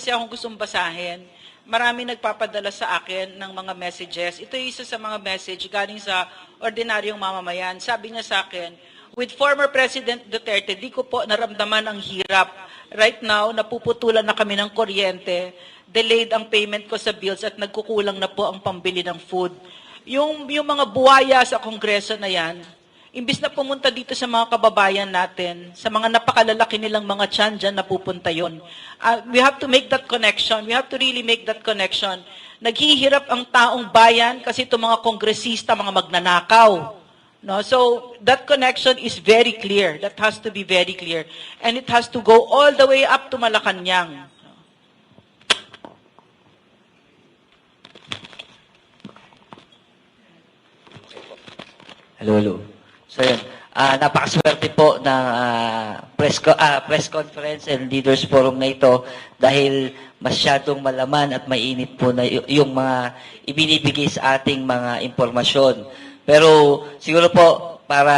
kasi akong gustong basahin. Marami nagpapadala sa akin ng mga messages. Ito yung isa sa mga message galing sa ordinaryong mamamayan. Sabi niya sa akin, with former President Duterte, di ko po naramdaman ang hirap. Right now, napuputulan na kami ng kuryente, delayed ang payment ko sa bills at nagkukulang na po ang pambili ng food. Yung, yung mga buwaya sa kongreso na yan, Imbis na pumunta dito sa mga kababayan natin, sa mga napakalalaki nilang mga tiyan dyan na pupunta yun. Uh, we have to make that connection. We have to really make that connection. Naghihirap ang taong bayan kasi itong mga kongresista, mga magnanakaw. No? So, that connection is very clear. That has to be very clear. And it has to go all the way up to Malacanang. Hello, hello. So yun, ah napakaswerte po ng ah, press, co- ah, press conference and leaders forum na ito dahil masyadong malaman at mainit po na yung mga ibinibigay sa ating mga impormasyon. Pero siguro po para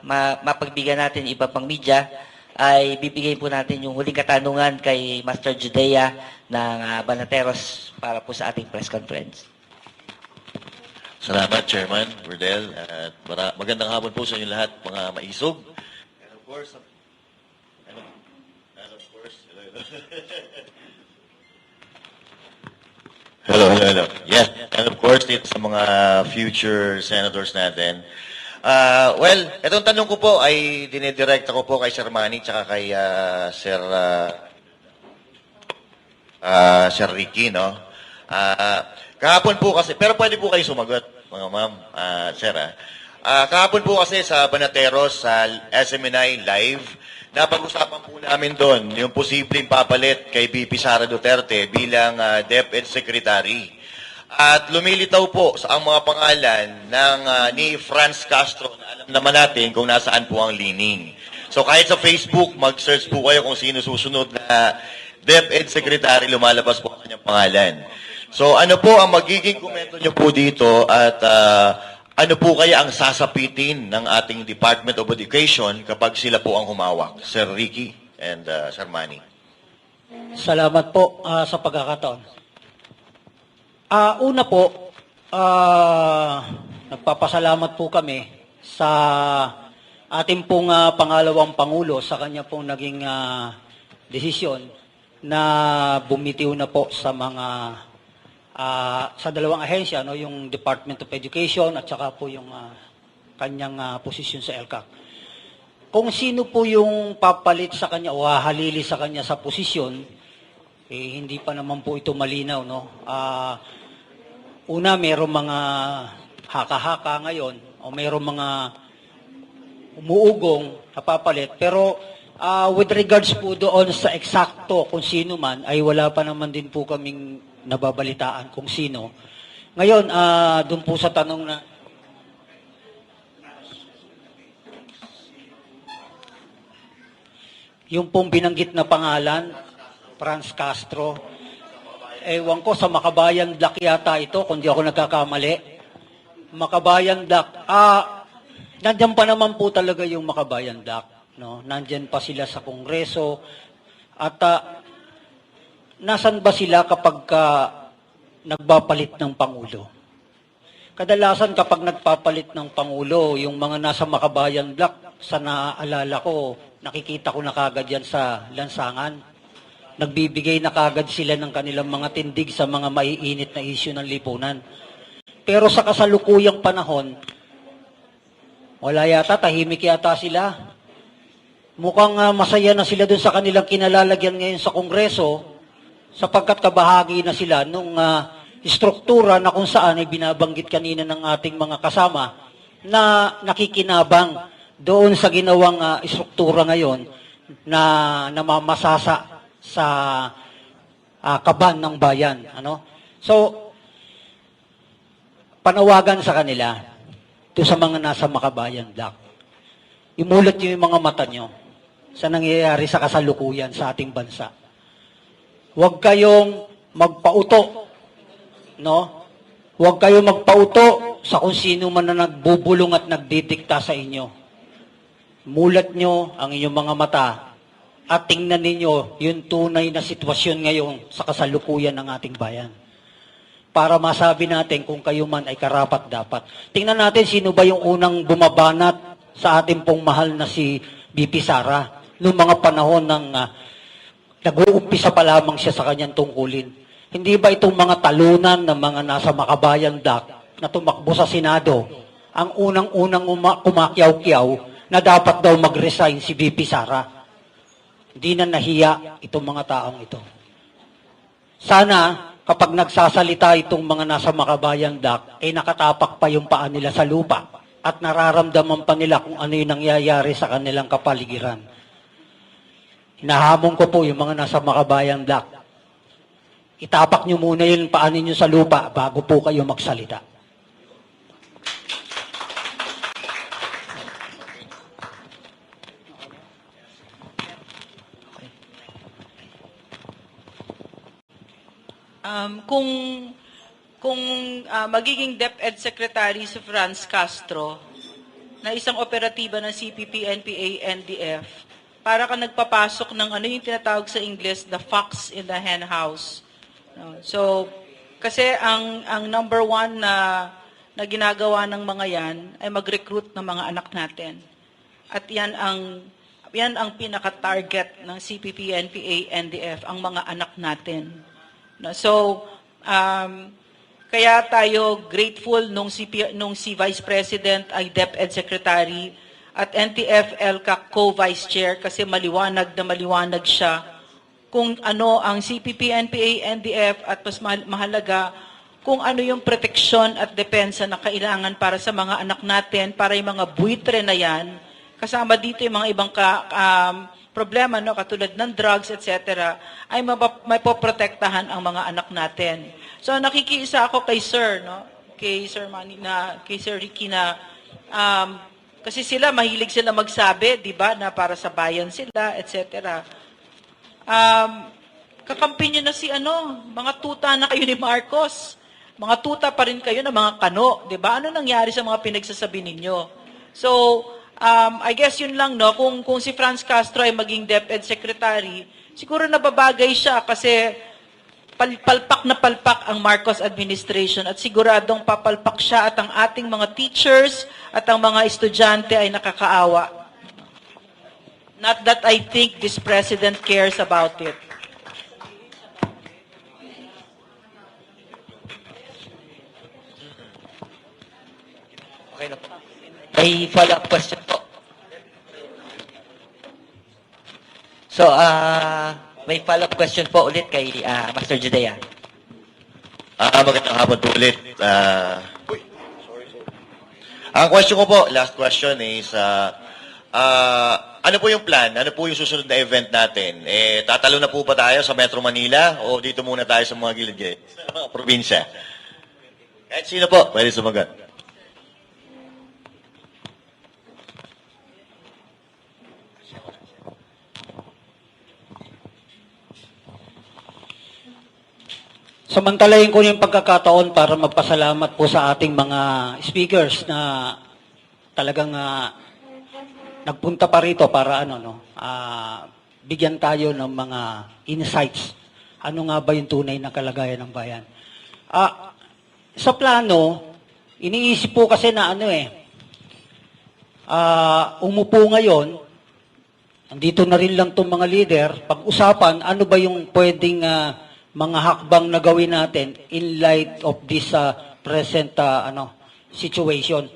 ma- mapagbigyan natin iba pang media, ay bibigay po natin yung huling katanungan kay Master Judea ng ah, Banateros para po sa ating press conference. Salamat, Chairman Burdel. At mara- magandang hapon po sa inyo lahat, mga maisog. And of course, and of, and of course, hello, hello. hello, hello, hello. Yes, and of course, dito sa mga future senators natin. Ah, well, itong tanong ko po ay dinidirect ko po kay Sir Manny tsaka kay ah, Sir ah, Ah, Sir Ricky, no? Ah, kahapon po kasi, pero pwede po kayo sumagot, mga ma'am, ah, sir, ah. Ah, kahapon po kasi sa Banateros, sa SMNI Live, napag-usapan po namin doon yung posibleng papalit kay BP Sara Duterte bilang ah, DepEd Secretary. At lumilitaw po sa ang mga pangalan ng ah, ni Franz Castro na alam naman natin kung nasaan po ang lining. So kahit sa Facebook, mag-search po kayo kung sino susunod na DepEd Secretary, lumalabas po ang kanyang pangalan. So ano po ang magiging komento niyo po dito at ah, ano po kaya ang sasapitin ng ating Department of Education kapag sila po ang humawak? Sir Ricky and ah, Sir Manny. Salamat po ah, sa pagkakataon. Ah, una po, ah, nagpapasalamat po kami sa ating pong ah, pangalawang pangulo sa kanya pong naging ah, desisyon na bumitiw na po sa mga ah, sa dalawang ahensya, no, yung Department of Education at saka po yung ah, kanyang ah, posisyon sa LCAC kung sino po yung papalit sa kanya o hahalili sa kanya sa posisyon, eh, hindi pa naman po ito malinaw. No? Ah, una, mayroong mga haka-haka ngayon o mayroong mga umuugong na papalit. Pero ah, with regards po doon sa eksakto kung sino man, ay wala pa naman din po kaming nababalitaan kung sino. Ngayon, ah, doon po sa tanong na Yung pong binanggit na pangalan, Franz Castro, ewan ko sa Makabayan Black yata ito, kung di ako nagkakamali. Makabayan Black, ah, nandyan pa naman po talaga yung Makabayan Black. No? Nandyan pa sila sa Kongreso. At ah, nasan ba sila kapag ka nagbapalit ng Pangulo? Kadalasan kapag nagpapalit ng Pangulo, yung mga nasa Makabayan Block, sa naaalala ko, nakikita ko na kagad yan sa lansangan. Nagbibigay na kagad sila ng kanilang mga tindig sa mga maiinit na isyu ng lipunan. Pero sa kasalukuyang panahon, wala yata, tahimik yata sila. Mukhang ah, masaya na sila dun sa kanilang kinalalagyan ngayon sa Kongreso, sapagkat kabahagi na sila nung ah, struktura na kung saan ay binabanggit kanina ng ating mga kasama na nakikinabang doon sa ginawang ah, struktura ngayon na namamasasa sa ah, kaban ng bayan. Ano? So, panawagan sa kanila to sa mga nasa Makabayan Block. Imulat niyo yung mga mata niyo sa nangyayari sa kasalukuyan sa ating bansa. Huwag kayong magpauto, no? Huwag kayong magpauto sa kung sino man na nagbubulong at nagdidikta sa inyo. Mulat nyo ang inyong mga mata at tingnan ninyo yung tunay na sitwasyon ngayon sa kasalukuyan ng ating bayan. Para masabi natin kung kayo man ay karapat dapat. Tingnan natin sino ba yung unang bumabanat sa ating pong mahal na si BP Sara noong mga panahon ng ah, nag-uumpisa pa lamang siya sa kanyang tungkulin. Hindi ba itong mga talunan ng mga nasa Makabayan Dak na tumakbo sa Senado ang unang-unang uma- kumakyaw-kyaw na dapat daw mag-resign si VP Sara? Hindi na nahiya itong mga taong ito. Sana kapag nagsasalita itong mga nasa Makabayan Dak, ay nakatapak pa yung paa nila sa lupa at nararamdaman pa nila kung ano yung nangyayari sa kanilang kapaligiran. Hinahamon ko po yung mga nasa Makabayan Dak. Itapak nyo muna yung paa ninyo sa lupa bago po kayo magsalita. Um, kung kung ah, magiging DepEd Secretary si Franz Castro na isang operatiba ng CPP, NPA, NDF, para ka nagpapasok ng ano yung tinatawag sa English, the fox in the hen house. So, kasi ang ang number one na na ginagawa ng mga yan ay mag-recruit ng mga anak natin. At yan ang yan ang pinaka-target ng CPP, NPA, NDF, ang mga anak natin. So, um, kaya tayo grateful nung si, nung si Vice President ay DepEd Secretary at NTF LCAC Co-Vice Chair kasi maliwanag na maliwanag siya kung ano ang CPP, NPA, NDF at mas mahal- mahalaga kung ano yung proteksyon at depensa na kailangan para sa mga anak natin, para yung mga buitre na yan, kasama dito yung mga ibang ka, um, problema, no, katulad ng drugs, etc., ay mapa- may poprotektahan ang mga anak natin. So nakikiisa ako kay Sir, no, kay Sir Manny, na, kay Sir Ricky na, um, kasi sila, mahilig sila magsabi, di ba, na para sa bayan sila, etc. Um, kakampi nyo na si ano, mga tuta na kayo ni Marcos. Mga tuta pa rin kayo na mga kano, 'di ba? Ano nangyari sa mga pinagsasabi ninyo? So, um, I guess yun lang no, kung kung si Franz Castro ay maging DepEd secretary, siguro nababagay siya kasi palpak na palpak ang Marcos administration at siguradong papalpak siya at ang ating mga teachers at ang mga estudyante ay nakakaawa. Not that I think this president cares about it. Okay na po. May follow-up question po. So, ah, may follow-up question po ulit kay ah, Master Judea. Ah, magandang hapon po ulit. Ah, ang question ko po, last question is, ah, ah, ano po yung plan? Ano po yung susunod na event natin? Eh, tatalo na po ba tayo sa Metro Manila o dito muna tayo sa mga gilid-gilid? Sa mga probinsya? Kahit sino po, pwede sumagot. Samantalayin ko yung pagkakataon para magpasalamat po sa ating mga speakers na talagang ah, nagpunta pa rito para ano no, ah, bigyan tayo ng mga insights. Ano nga ba yung tunay na kalagayan ng bayan? Ah, sa plano, iniisip po kasi na ano eh, ah, umupo ngayon, Andito na rin lang itong mga leader, pag-usapan ano ba yung pwedeng ah, mga hakbang na gawin natin in light of this ah, present ah, ano situation.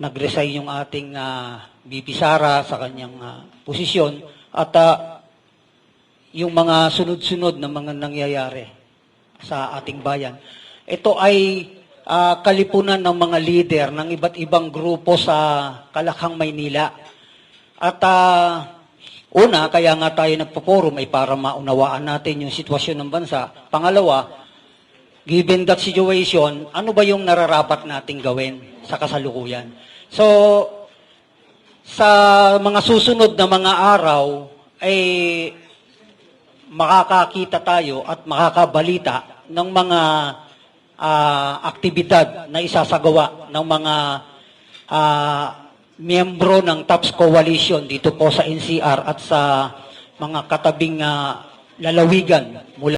Nag-resign yung ating uh, BP Sara sa kanyang ah, posisyon at ah, yung mga sunod-sunod na mga nangyayari sa ating bayan. Ito ay ah, kalipunan ng mga leader ng iba't ibang grupo sa Kalakhang, Maynila. At ah, una, kaya nga tayo nagpo-forum ay para maunawaan natin yung sitwasyon ng bansa. Pangalawa, given that situation, ano ba yung nararapat nating gawin sa kasalukuyan? So, sa mga susunod na mga araw, ay makakakita tayo at makakabalita ng mga ah, aktibidad na isasagawa ng mga ah, miyembro ng TAPS Coalition dito po sa NCR at sa mga katabing ah, lalawigan mula